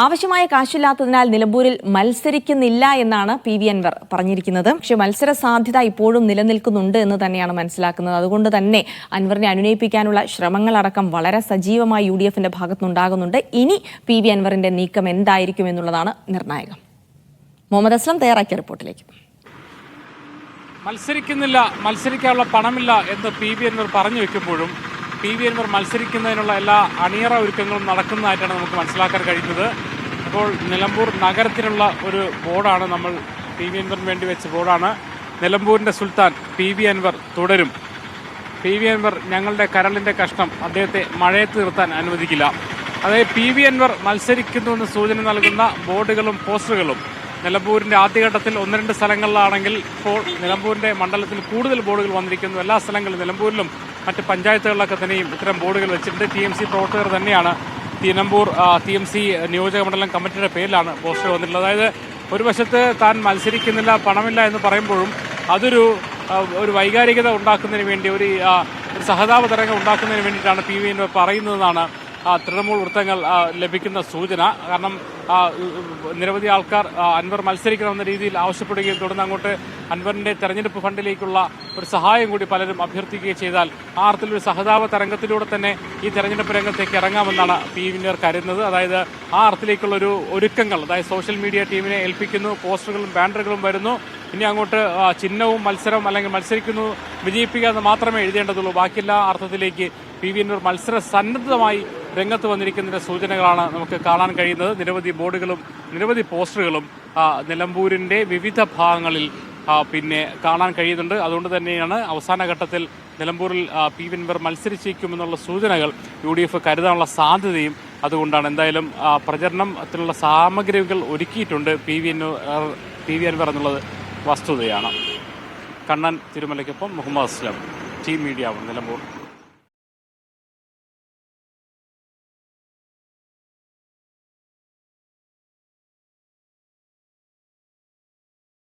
ആവശ്യമായ കാശില്ലാത്തതിനാൽ നിലമ്പൂരിൽ മത്സരിക്കുന്നില്ല എന്നാണ് പി വി അൻവർ പറഞ്ഞിരിക്കുന്നത്. പക്ഷെ മത്സര സാധ്യത ഇപ്പോഴും നിലനിൽക്കുന്നുണ്ട് എന്ന് തന്നെയാണ് മനസ്സിലാക്കുന്നത്. അതുകൊണ്ട് തന്നെ അൻവറിനെ അനുനയിപ്പിക്കാനുള്ള ശ്രമങ്ങളടക്കം വളരെ സജീവമായി യു ഡി എഫിന്റെ ഭാഗത്തുനിന്നുണ്ടാകുന്നുണ്ട്. ഇനി പി വി അൻവറിന്റെ നീക്കം എന്തായിരിക്കും എന്നുള്ളതാണ് നിർണായകം. മുഹമ്മദ് അസ്ലം തയ്യാറാക്കിയ റിപ്പോർട്ടിലേക്ക്. മത്സരിക്കുന്നില്ല മത്സരിക്കാനുള്ള പണമില്ല എന്ന് പി വി അൻവർ പറഞ്ഞു വെക്കുമ്പോഴും പി വി അൻവർ മത്സരിക്കുന്നതിനുള്ള എല്ലാ അണിയറ ഒരുക്കങ്ങളും നടക്കുന്നതായിട്ടാണ് നമുക്ക് മനസ്സിലാക്കാൻ കഴിയുന്നത്. അപ്പോൾ നിലമ്പൂർ നഗരത്തിലുള്ള ഒരു ബോർഡാണ് നമ്മൾ പി വി അൻവറിന് വേണ്ടി വെച്ച ബോർഡാണ്. നിലമ്പൂരിന്റെ സുൽത്താൻ പി വി അൻവർ തുടരും. പി വി അൻവർ ഞങ്ങളുടെ കരളിന്റെ കഷ്ണം. അദ്ദേഹത്തെ മഴയത്ത് നിർത്താൻ അനുവദിക്കില്ല. അതായത് പി വി അൻവർ മത്സരിക്കുന്നുവെന്ന് സൂചന നൽകുന്ന ബോർഡുകളും പോസ്റ്ററുകളും നിലമ്പൂരിന്റെ ആദ്യഘട്ടത്തിൽ ഒന്ന് രണ്ട് സ്ഥലങ്ങളിലാണെങ്കിൽ ഇപ്പോൾ നിലമ്പൂരിന്റെ മണ്ഡലത്തിൽ കൂടുതൽ ബോർഡുകൾ വന്നിരിക്കുന്നു. എല്ലാ സ്ഥലങ്ങളിലും നിലമ്പൂരിലും മറ്റ് പഞ്ചായത്തുകളിലൊക്കെ തന്നെയും ഇത്തരം ബോർഡുകൾ വെച്ചിട്ടുണ്ട്. ടി എം സി പ്രവർത്തകർ തന്നെയാണ് നിലമ്പൂർ ടി എം സി നിയോജക മണ്ഡലം കമ്മിറ്റിയുടെ പേരിലാണ് പോസ്റ്റർ വന്നിട്ടുള്ളത്. അതായത് ഒരു വശത്ത് താൻ മത്സരിക്കുന്നില്ല പണമില്ല എന്ന് പറയുമ്പോഴും അതൊരു ഒരു വൈകാരികത ഉണ്ടാക്കുന്നതിന് വേണ്ടി ഒരു സഹതാപ തരംഗം ഉണ്ടാക്കുന്നതിന് വേണ്ടിയിട്ടാണ് പി വി പറയുന്നതെന്നാണ് തൃണമൂൽ വൃത്തങ്ങൾ ലഭിക്കുന്ന സൂചന. കാരണം നിരവധി ആൾക്കാർ അൻവർ മത്സരിക്കണമെന്ന രീതിയിൽ ആവശ്യപ്പെടുകയും തുടർന്ന് അങ്ങോട്ട് അൻവറിന്റെ തെരഞ്ഞെടുപ്പ് ഫണ്ടിലേക്കുള്ള ഒരു സഹായം കൂടി പലരും അഭ്യർത്ഥിക്കുകയും ചെയ്താൽ ആ അർത്ഥത്തിലൊരു സഹതാപ തരംഗത്തിലൂടെ തന്നെ ഈ തെരഞ്ഞെടുപ്പ് രംഗത്തേക്ക് ഇറങ്ങാമെന്നാണ് പി വിന്നർ കരുതുന്നത്. അതായത് ആ അർത്ഥത്തിലേക്കുള്ള ഒരു ഒരുക്കങ്ങൾ അതായത് സോഷ്യൽ മീഡിയ ടീമിനെ ഏൽപ്പിക്കുന്നു പോസ്റ്ററുകളും ബാനറുകളും വരുന്നു. ഇനി അങ്ങോട്ട് ചിഹ്നവും മത്സരം അല്ലെങ്കിൽ മത്സരിക്കുന്നു വിജയിപ്പിക്കുക എന്ന് മാത്രമേ എഴുതേണ്ടതുള്ളൂ. ബാക്കിയെല്ലാ അർത്ഥത്തിലേക്ക് പി വി എന്നൂർ മത്സര സന്നദ്ധമായി രംഗത്ത് വന്നിരിക്കുന്നതിന്റെ സൂചനകളാണ് നമുക്ക് കാണാൻ കഴിയുന്നത്. നിരവധി ബോർഡുകളും നിരവധി പോസ്റ്ററുകളും നിലമ്പൂരിന്റെ വിവിധ ഭാഗങ്ങളിൽ പിന്നെ കാണാൻ കഴിയുന്നുണ്ട്. അതുകൊണ്ട് തന്നെയാണ് അവസാന ഘട്ടത്തിൽ നിലമ്പൂരിൽ പി വി അൻവർ മത്സരിച്ചേക്കുമെന്നുള്ള സൂചനകൾ യു ഡി എഫ് കരുതാനുള്ള സാധ്യതയും അതുകൊണ്ടാണ്. എന്തായാലും പ്രചരണത്തിനുള്ള സാമഗ്രികൾ ഒരുക്കിയിട്ടുണ്ട് P V P V Anvar എന്നുള്ളത്. വസ്തുതയാണ്. കണ്ണൻ തിരുമലയ്ക്കൊപ്പം മുഹമ്മദ് അസ്ലം ടീം മീഡിയ നിലമ്പൂർ.